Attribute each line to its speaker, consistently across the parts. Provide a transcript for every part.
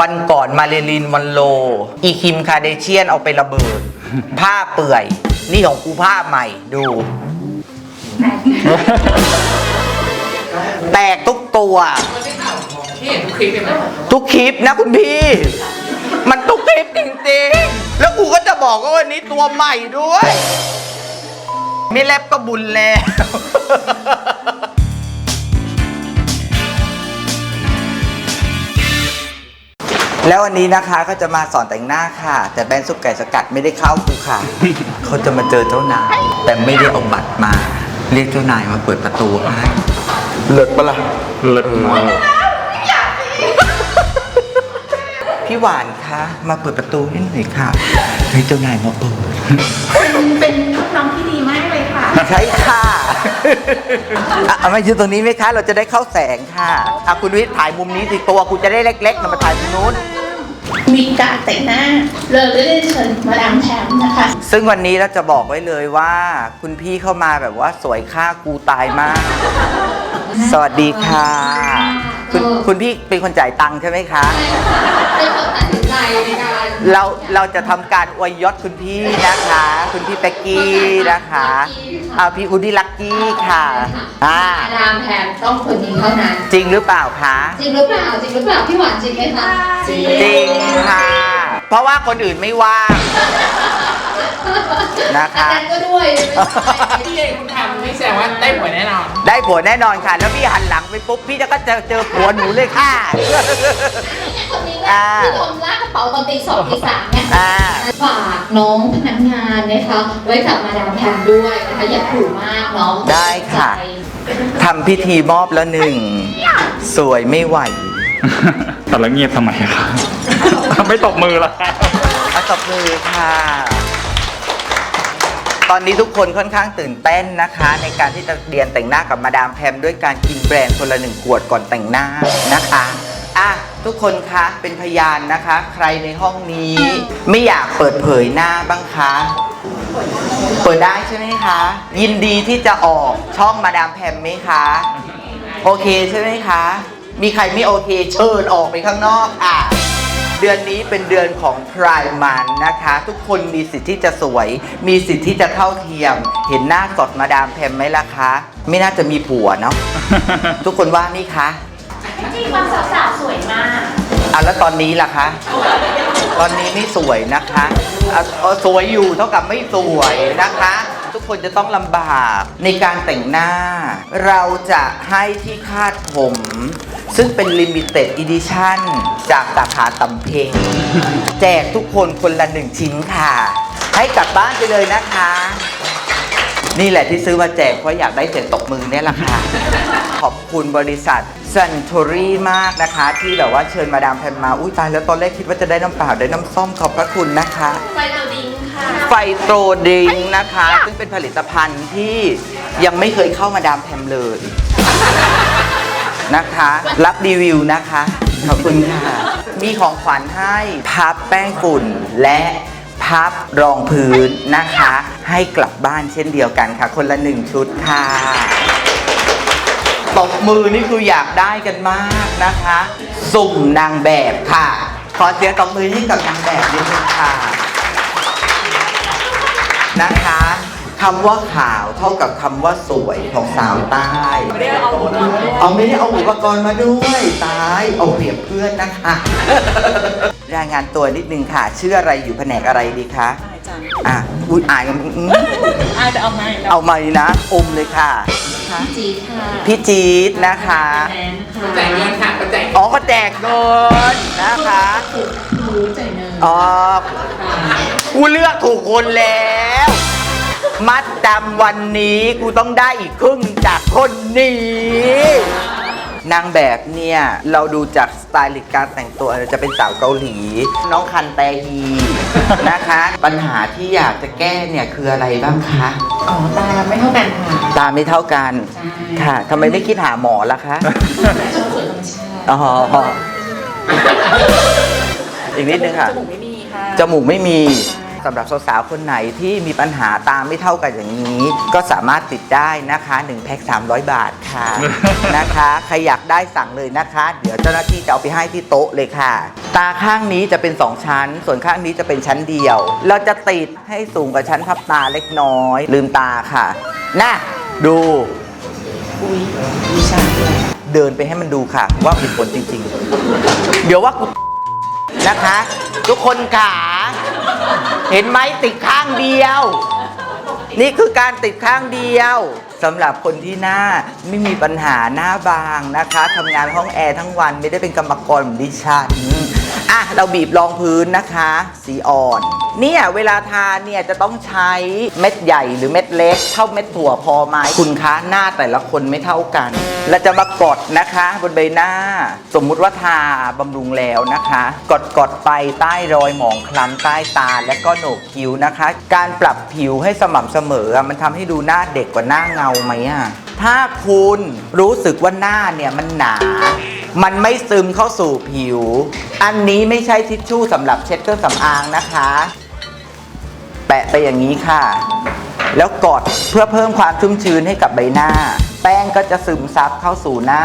Speaker 1: วันก่อนมาเรลินวันโล อีคิมคาเดเชียนเอาไประเบิด ผ้าเปื่อย นี่ของกูผ้าใหม่ดู แตกทุกตัว
Speaker 2: พี่เห็นทุกคลิปเลยไหม
Speaker 1: ทุกคลิปนะคุณพี่ มันทุกคลิปจริงๆ แล้วกูก็จะบอกว่าวันนี้ตัวใหม่ด้วย ไม่แลบก็บุญแล้ว แล้ววันนี้นะคะก็จะมาสอนแต่งหน้าค่ะ แต่แบรนด์ซุปไก่สกัดไม่ได้เข้ากูค่ะ เขาจะมาเจอเจ้านายแต่ไม่ได้เอาบัตรมา เรียกเจ้านายมาเปิดประตูให้เลิศปะล่ะ
Speaker 3: เลิศมาก
Speaker 1: พี่หวานคะมาเปิดประตูให้หน่อยค่ะให้เจ้านายมาเปิด
Speaker 4: เป็นลูกน้องที่ดีมากเลยค่ะ
Speaker 1: ใช่ค่ะอะเอามายืนตรงนี้ไหมคะเราจะได้เข้าแสงค่ะอะคุณวิทย์ถ่ายมุมนี้สิตัวคุณจะได้เล็กๆนะมาถ่ายมุมนู้น
Speaker 4: มีการแต่งหน้าเลยได้เชิญมาดามแพมนะคะ
Speaker 1: ซึ่งวันนี้เราจะบอกไว้เลยว่า คุณพี่เข้ามาแบบว่าสวยค่ากูตายมาก สวัสดีค่ะ คุณคุณพี่เป็นคนจ่ายตังค์ใช่ไหมคะ
Speaker 4: เป็นคนตัดสินใจในการ
Speaker 1: เราเราจะทำการอวยยศคุณพี่นะคะ คุณพี่เป็กกี้นะคะเอาพี่คุณพี่ลักกี้ค่ะอ่า
Speaker 4: มาดามแพมต้องคนนี้เท่านั้น
Speaker 1: จริงหรือเปล่าคะ
Speaker 4: จริงหรือเปล่า จริงหรือเปล่า พี่หวานจริงไหมคะจริง
Speaker 1: จริงค่ะ เพราะว่าคนอื่นไม่ว่าง นะ
Speaker 4: อา
Speaker 1: คะ
Speaker 4: จารย์ก็ด้วยไม่ใช่
Speaker 2: พี่เองคุณทำไม่แสดงว่าได้ผลแน่นอน
Speaker 1: ได้ผัวแน่นอนค่ะ แล้วพี่หันหลังไปปุ๊บพี่จะก็เจอเจอผัวหนูเลยค่ะ
Speaker 4: คนนี้ แหละ
Speaker 1: อ่า
Speaker 4: ที่โดนลากกระเป๋าตอนตีสองตีสามเนี่ย
Speaker 1: อ่า
Speaker 4: ฝากน้องพนักงานนะคะไว้กับมาดามแพมด้วยนะคะอย่าผูกมากเนาะ
Speaker 1: ได้ค่ะ
Speaker 4: ใจ
Speaker 1: ทำพิธีมอบแล้วหนึ่ง สวยไม่ไหว
Speaker 3: แต่ละเงียบทำไมอะครับ ไม่ตบมือละครับ
Speaker 1: มาตบมือค่ะ ตอนนี้ทุกคนค่อนข้างตื่นเต้นนะคะ ในการที่จะเรียนแต่งหน้ากับมาดามแพมด้วยการกินแบรนด์คนละหนึ่งขวดก่อนแต่งหน้านะคะ อะทุกคนคะเป็นพยานนะคะ ใครในห้องนี้ ไม่อยากเปิดเผยหน้าบ้างคะเปิดได้ใช่ไหมคะ ยินดีที่จะออกช่องมาดามแพมไหมคะ โอเคใช่ไหมคะ มีใครไม่โอเคเชิญออกไปข้างนอกอะเดือนนี้เป็นเดือนของพรายมันนะคะ ทุกคนมีสิทธิ์ที่จะสวย มีสิทธิ์ที่จะเท่าเทียม เห็นหน้าสดมาดามแพมไหมล่ะคะ ไม่น่าจะมีผัวเนาะทุกคนว่านี่คะ
Speaker 4: จริงวันสาวๆสวยมาก
Speaker 1: อะแล้วตอนนี้ล่ะคะ ตอนนี้ไม่สวยนะคะอะเอ่อสวยอยู่เท่ากับไม่สวยนะคะ ทุกคนจะต้องลำบากในการแต่งหน้า เราจะให้ที่คาดผม ซึ่งเป็น Limited Edition จากสาขาตำเพงแจกทุกคนคนละหนึ่งชิ้นค่ะ ให้กลับบ้านไปเลยนะคะ นี่แหละที่ซื้อมาแจกเพราะอยากได้เสียงตบมือเนี่ยแหละค่ะ ขอบคุณบริษัท Suntory มากนะคะ ที่แบบว่าเชิญมาดามแพมมา อุ้ยตายแล้วตอนแรกคิดว่าจะได้น้ำเปล่าได้น้ำส้มขอบพระคุณนะคะ
Speaker 4: ไฟโรดิงค่ะ
Speaker 1: ไฟโตรดิงนะคะ ซึ่งเป็นผลิตภัณฑ์ที่ยังไม่เคยเข้ามาดามแพมเลยนะคะ รับรีวิวนะคะ ขอบคุณค่ะ มีของขวัญให้พับแป้งฝุ่นและ พับรองพื้นนะคะ ให้กลับบ้านเช่นเดียวกันค่ะ คนละหนึ่งชุดค่ะตบมือนี่คืออยากได้กันมากนะคะ สุ่มนางแบบค่ะ ขอเสียงตบมือให้กับนางแบบนิดนึงค่ะนะคะ คำว่าขาวเท่ากับคำว่าสวยของสาวใต้เอาไม่ได้เอาอุปกรณ์มาด้วยตายเอาเปรียบเพื่อนนะคะ รายงานตัวนิดนึงค่ะ ชื่ออะไรอยู่แผนกอะไรดีคะอะอุ้ยอายกันอืม
Speaker 2: อาจจะเอาไหม
Speaker 1: เอามานะ อมเลยค่ะ
Speaker 4: จีค่ะ
Speaker 1: พี่จี๊ดนะคะ
Speaker 4: แอนค่ะ
Speaker 2: แจกเงินค่ะก็แจก
Speaker 1: อ๋อก็แจกเงินนะคะ
Speaker 4: รู้ใจเนย
Speaker 1: อ๋อ กูเลือกถูกคนแล้ว มัดจำวันนี้กูต้องได้อีกครึ่งจากคนนี้ นางแบบเนี่ย เราดูจากสไตลิสต์การแต่งตัวจะเป็นสาวเกาหลี น้องคันแตฮี นะคะ ปัญหาที่อยากจะแก้เนี่ยคืออะไรบ้างคะ
Speaker 4: อ๋อตาไม่เท่ากันค่ะ
Speaker 1: ตาไม่เท่ากัน
Speaker 4: ใช่
Speaker 1: ค่ะทำไมไม่คิดหาหมอล่ะคะ
Speaker 4: ชอบสวยธรรมชาติ
Speaker 1: อ๋อ อีกนิดนึงค่ะ
Speaker 4: จมูกไม่มีค่ะ
Speaker 1: จมูกไม่มี สำหรับสาวๆคนไหนที่มีปัญหาตาไม่เท่ากันอย่างนี้ ก็สามารถติดได้นะคะ1แพ็ค300 บาทค่ะนะคะใครอยากได้สั่งเลยนะคะ เดี๋ยวเจ้าหน้าที่จะเอาไปให้ที่โต๊ะเลยค่ะ ตาข้างนี้จะเป็น 2 ชั้น ส่วนข้างนี้จะเป็นชั้นเดียว เราจะติดให้สูงกว่าชั้นพับตาเล็กน้อย ลืมตาค่ะน่ะดูเดินไปให้มันดูค่ะ ว่าผิดผลจริงๆ เดี๋ยวว่ากู นะคะ ทุกคนขาเห็นไหมติดข้างเดียว นี่คือการติดข้างเดียวสำหรับคนที่หน้าไม่มีปัญหาหน้าบางนะคะทำงานห้องแอร์ทั้งวันไม่ได้เป็นกรรมกรเหมือนดิฉัน อะเราบีบรองพื้นนะคะ สีอ่อน เนี่ยเวลาทาเนี่ยจะต้องใช้เม็ดใหญ่หรือเม็ดเล็ก เท่าเม็ดถั่วพอไหมคุณคะหน้าแต่ละคนไม่เท่ากันเราจะมากดนะคะ บนใบหน้า สมมุติว่าทาบำรุงแล้วนะคะ กดกดไปใต้รอยหมองคล้ำใต้ตาและก็โหนกคิ้วนะคะ การปรับผิวให้สม่ำเสมอมันทำให้ดูหน้าเด็กกว่าหน้าเงาไหมอะถ้าคุณรู้สึกว่าหน้าเนี่ยมันหนา มันไม่ซึมเข้าสู่ผิว อันนี้ไม่ใช่ทิชชู่สำหรับเช็ดเครื่องสำอางนะคะ แปะไปอย่างนี้ค่ะ แล้วกดเพื่อเพิ่มความชุ่มชื้นให้กับใบหน้า แป้งก็จะซึมซับเข้าสู่หน้า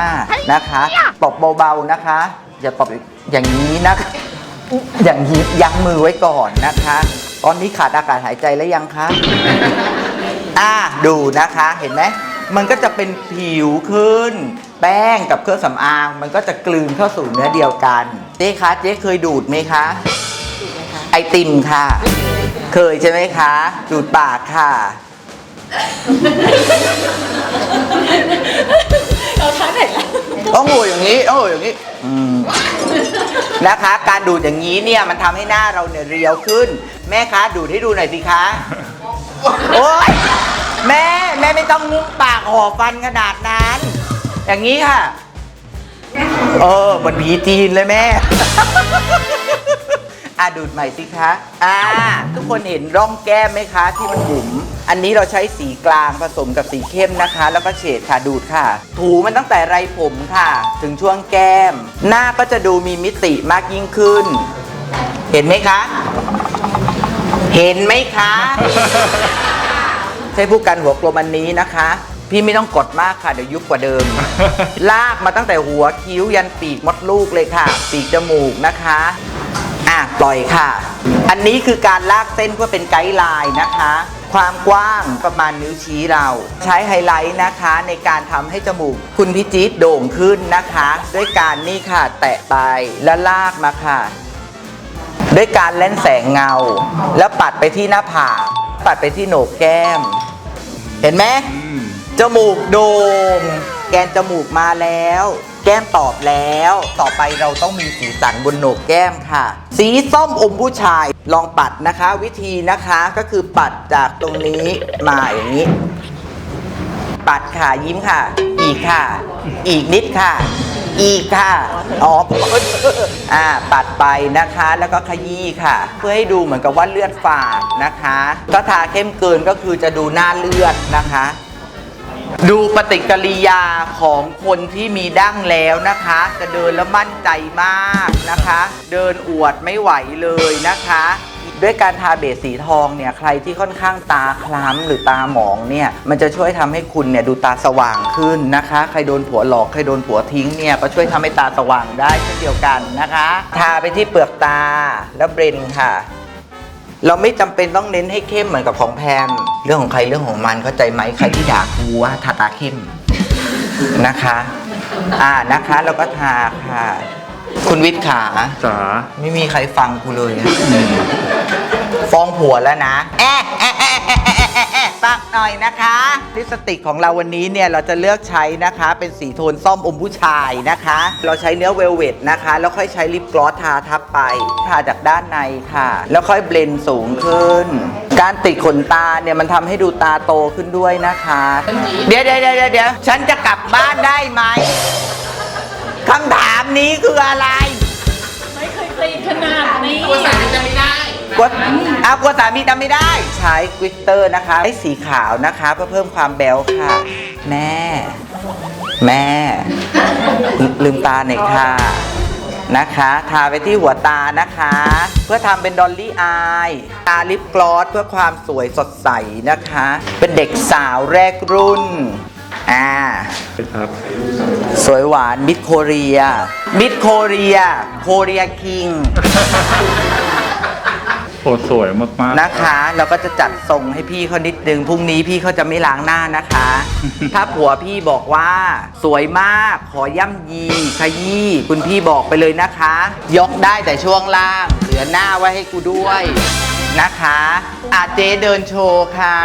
Speaker 1: นะคะตบเบาๆนะคะอย่าตบอย่างนี้นะคะ อย่างนี้ยั้งมือไว้ก่อนนะคะ ตอนนี้ขาดอากาศหายใจแล้วยังคะอ่าดูนะคะเห็นไหม มันก็จะเป็นผิวขึ้น แป้งกับเครื่องสำอาง มันก็จะกลืนเข้าสู่เนื้อเดียวกัน เจ๊คะเจ๊เคยดูดไหมคะ ไอติมค่ะ เคยใช่ไหมคะ ดูดปากค่ะ
Speaker 4: เราทั้งไหนแล้ว
Speaker 1: ต้องโหอย่างนี้ต้องโหอย่างนี้อืมนะคะ การดูดอย่างนี้เนี่ยมันทำให้หน้าเราเนี่ยเรียวขึ้น แม่คะดูดให้ดูหน่อยสิคะ โอ๊ย แม่แม่ไม่ต้องงุ้มปากห่อฟันขนาดนั้น อย่างนี้ค่ะ เออเหมือนผีจีนเลยแม่ อะดูดใหม่สิคะ อ่า ทุกคนเห็นร่องแก้มไหมคะ ที่มันบุ๋มอันนี้เราใช้สีกลางผสมกับสีเข้มนะคะ แล้วก็เฉดค่ะดูดค่ะ ถูมันตั้งแต่ไรผมค่ะ ถึงช่วงแก้ม หน้าก็จะดูมีมิติมากยิ่งขึ้น เห็นไหมคะ เห็นไหมคะ ใช้ผู้กันหัวกลมอันนี้นะคะ พี่ไม่ต้องกดมากค่ะเดี๋ยวยุบกว่าเดิม ลากมาตั้งแต่หัวคิ้วยันปีกมดลูกเลยค่ะ ปีกจมูกนะคะอะปล่อยค่ะ อันนี้คือการลากเส้นเพื่อเป็นไกด์ไลน์นะคะ ความกว้างประมาณนิ้วชี้เรา ใช้ไฮไลท์นะคะในการทำให้จมูก คุณพิจิตรโด่งขึ้นนะคะ ด้วยการนี่ค่ะ แตะไปแล้วลากมาค่ะ ด้วยการเล่นแสงเงา แล้วปัดไปที่หน้าผากปัดไปที่โหนกแก้ม เห็นไหมจมูกโด่งแกนจมูกมาแล้ว แก้มตอบแล้ว ต่อไปเราต้องมีสีสันบนโหนกแก้มค่ะ สีส้มอมผู้ชายลองปัดนะคะ วิธีนะคะก็คือปัดจากตรงนี้มาอย่างนี้ ปัดค่ะยิ้มค่ะ อีกค่ะ อีกนิดค่ะ อีกค่ะ อ๋ออ่าปัดไปนะคะ แล้วก็ขยี้ค่ะ เพื่อให้ดูเหมือนกับว่าเลือดฝาดนะคะ ถ้าทาเข้มเกินก็คือจะดูหน้าเลือดนะคะ ดูปฏิกิริยาของคนที่มีดั้งแล้วนะคะ จะเดินแล้วมั่นใจมากนะคะ เดินอวดไม่ไหวเลยนะคะ ด้วยการทาเบสสีทองเนี่ยใครที่ค่อนข้างตาคล้ำหรือตาหมองเนี่ยมันจะช่วยทำให้คุณเนี่ยดูตาสว่างขึ้นนะคะ ใครโดนผัวหลอกใครโดนผัวทิ้งเนี่ยก็ช่วยทำให้ตาสว่างได้เช่นเดียวกันนะคะ ทาไปที่เปลือกตาแล้วเบรนค่ะ เราไม่จำเป็นต้องเน้นให้เข้มเหมือนกับของแพมเรื่องของใครเรื่องของมันเข้าใจไหมใครที่ด่ากูว่าทาตาเข้มนะคะ อ่านะคะแล้วก็ทาค่ะ คุณวิทย์ขา
Speaker 3: จ๋า
Speaker 1: ไม่มีใครฟังกูเลยอะฟ้องผัวแล้วนะ แอะแอะแอะแอะแอะแอะแอะฟังหน่อยนะคะ ลิปสติกของเราวันนี้เนี่ยเราจะเลือกใช้นะคะ เป็นสีโทนส้มอมผู้ชายนะคะ เราใช้เนื้อเวลเวตนะคะ แล้วค่อยใช้ลิปกลอสทาทับไป ทาจากด้านในค่ะ แล้วค่อยเบลนด์สูงขึ้น การติดขนตาเนี่ยมันทำให้ดูตาโตขึ้นด้วยนะคะ เดี๋ยวเดี๋ยวเดี๋ยวเดี๋ยวฉันจะกลับบ้านได้ไหม คำถามนี้คืออะไร
Speaker 4: ไม่เคยกรีดขนาดนี้
Speaker 2: ตัวสามีจะไม่ได้
Speaker 1: กดเอากลัวสามีจำไม่ได้ ใช้กวิตเตอร์นะคะให้สีขาวนะคะ เพื่อเพิ่มความแบวค่ะ แม่ แม่ ลืมตาหน่อยค่ะนะคะทาไปที่หัวตานะคะ เพื่อทำเป็นดอลลี่อายทาลิปกลอสเพื่อความสวยสดใสนะคะ เป็นเด็กสาวแรกรุ่น อ่า
Speaker 3: ครับ
Speaker 1: สวยหวานมิดโคเรีย มิดโคเรีย โคเรียคิง
Speaker 3: โอ้สวยมากๆ
Speaker 1: นะคะ เราก็จะจัดทรงให้พี่เขานิดนึงพรุ่งนี้พี่เขาจะไม่ล้างหน้านะคะ ถ้าผัวพี่บอกว่า สวยมากขอย่ำยีขยี้คุณพี่บอกไปเลยนะคะ ยกได้แต่ช่วงล่าง เหลือหน้าไว้ให้กูด้วยนะคะอาเจเดินโชว์ค่ะ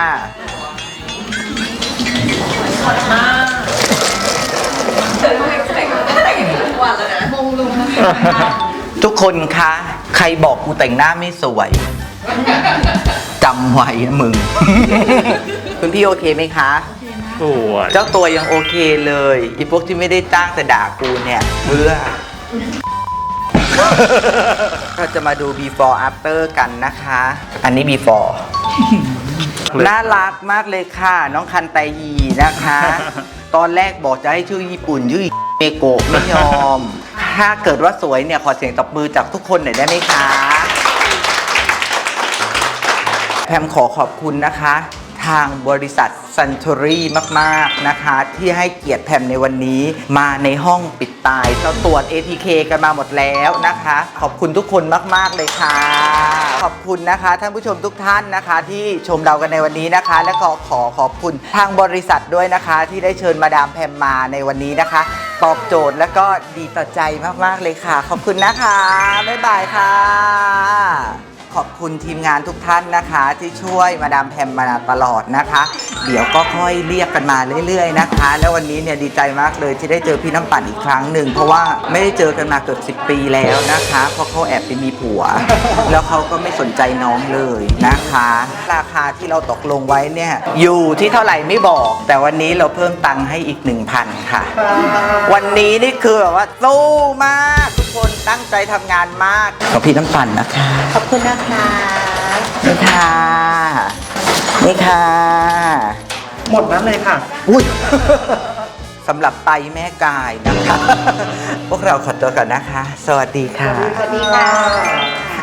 Speaker 1: ทุกคนคะ ใครบอกกูแต่งหน้าไม่สวยจำไว้นะมึง คุณพี่โอเคไหมคะ
Speaker 3: สวย
Speaker 1: เจ้าตัวยังโอเคเลยอีพวกที่ไม่ได้จ้างแต่ด่ากูเนี่ยเบื่อเราจะมาดู before after กันนะคะ อันนี้ before น่ารักมากเลยค่ะ น้องคันไตยีนะคะ ตอนแรกบอกจะให้ชื่อญี่ปุ่นชื่อเมโกะไม่ยอม ถ้าเกิดว่าสวยเนี่ยขอเสียงตบมือจากทุกคนหน่อยได้ไหมคะ แพมขอขอบคุณนะคะ ทางบริษัท Suntory มากๆนะคะ ที่ให้เกียรติแพมในวันนี้มาในห้องปิดตายเราตรวจ ATK กันมาหมดแล้วนะคะ ขอบคุณทุกคนมาก ๆ เลยค่ะ ขอบคุณนะคะ ท่านผู้ชมทุกท่านนะคะ ที่ชมเรากันในวันนี้นะคะ และขอขอขอบคุณทางบริษัทด้วยนะคะ ที่ได้เชิญมาดามแพมมาในวันนี้นะคะ ตอบโจทย์และก็ดีต่อใจมาก ๆ เลยค่ะ ขอบคุณนะคะบ๊ายบายค่ะ ขอบคุณทีมงานทุกท่านนะคะ ที่ช่วยมาดามแพมมาตลอดนะคะ เดี๋ยวก็ค่อยเรียกกันมาเรื่อยๆนะคะ แล้ววันนี้เนี่ยดีใจมากเลยที่ได้เจอพี่น้ำปั่นอีกครั้งหนึ่งเพราะว่าไม่ได้เจอกันมาเกือบ10 ปีแล้วนะคะ เพราะเขาแอบไปมีผัว แล้วเขาก็ไม่สนใจน้องเลยนะคะ ราคาที่เราตกลงไว้เนี่ยอยู่ที่เท่าไหร่ไม่บอก แต่วันนี้เราเพิ่มตังค์ให้อีก 1,000 ค่ะ วันนี้นี่คือแบบว่าสู้มากทุก คนตั้งใจทำงานมากขอบพี่น้ำปั่นนะคะ
Speaker 5: ขอบคุณนะคะ
Speaker 1: นี่ค่ะนี่ค่ะ
Speaker 5: หมดนั้นเลยค่ะ
Speaker 1: อุ้ย สำหรับไตแม่กายนะคะ พวกเราขอตัวก่อนนะคะ สวัสดีค่ะ
Speaker 5: สวัสดีค่ะ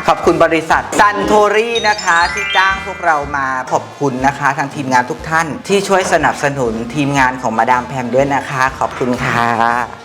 Speaker 1: ขอบคุณบริษัทซันโทรี่นะคะที่จ้างพวกเรามาขอบคุณนะคะ ทางทีมงานทุกท่านที่ช่วยสนับสนุนทีมงานของมาดามแพมด้วยนะคะ ขอบคุณค่ะ